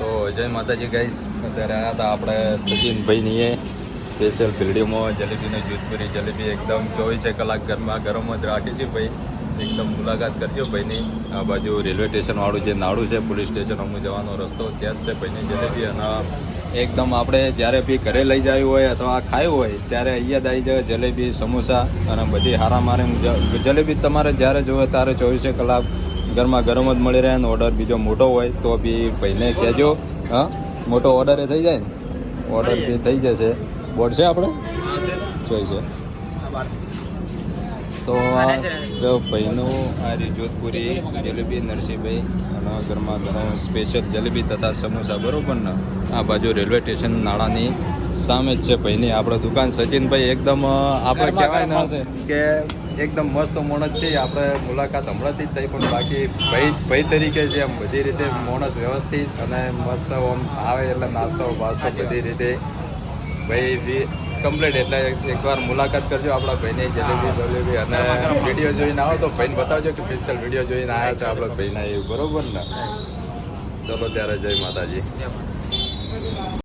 તો જય માતાજી ગાઈસ અત્યારે આવ્યા હતા આપણે સચિનભાઈની એ સ્પેશિયલ ભીડીઓમાં જલેબીની જોધપુરી જલેબી એકદમ ચોવીસે કલાક ગરમા ગરમ જ રાખી છે ભાઈ. એકદમ મુલાકાત કરજો ભાઈની. આ બાજુ રેલવે સ્ટેશનવાળું જે નાડું છે, પોલીસ સ્ટેશન અમુક જવાનો રસ્તો ત્યાં જ છે ભાઈની જલેબી અને એકદમ આપણે જ્યારે બી ઘરે લઈ જાયું હોય અથવા ખાયું હોય ત્યારે અહીંયા આવી જાય જલેબી, સમોસા અને બધી હારા મારે જલેબી તમારે જ્યારે જોવે ત્યારે ચોવીસે કલાક ગરમા ગરમ જ મળી રહે ને ઓર્ડર બીજો મોટો હોય તો બી ભાઈને કહેજો. હા? મોટો ઓર્ડર એ થઈ જાય ને? ઓર્ડર બી થઈ જશે. બોર્ડ છે આપણે? જોઈ છે. તો આ ભાઈનું આ જોધપુરી જલેબી નરસિંહભાઈ અને ગરમા ગરમ સ્પેશિયલ જલેબી તથા સમોસા બરાબર ને? આ બાજુ રેલવે સ્ટેશન નાળાની સામે જ છે ભાઈની. આપણે દુકાન સચિનભાઈ એકદમ આપણે કહેવાય ને કે એકદમ મસ્ત મોણસ છે. આપણે મુલાકાત હમણાંથી જ થઈ પણ બાકી ભાઈ ભાઈ તરીકે છે આમ બધી રીતે મોણસ વ્યવસ્થિત અને મસ્ત આમ આવે એટલે નાસ્તો બાસ્તો બધી રીતે. ભાઈ કમ્પ્લીટ એટલે એકવાર મુલાકાત કરજો આપણા ભાઈને જલેબી જલેબી અને વીડિયો જોઈને આવો તો ભાઈને બતાવજો કે સ્પેશિયલ વીડિયો જોઈને આવ્યા છે આપણા ભાઈના એ. બરોબર ને? ચલો ત્યારે જય માતાજી.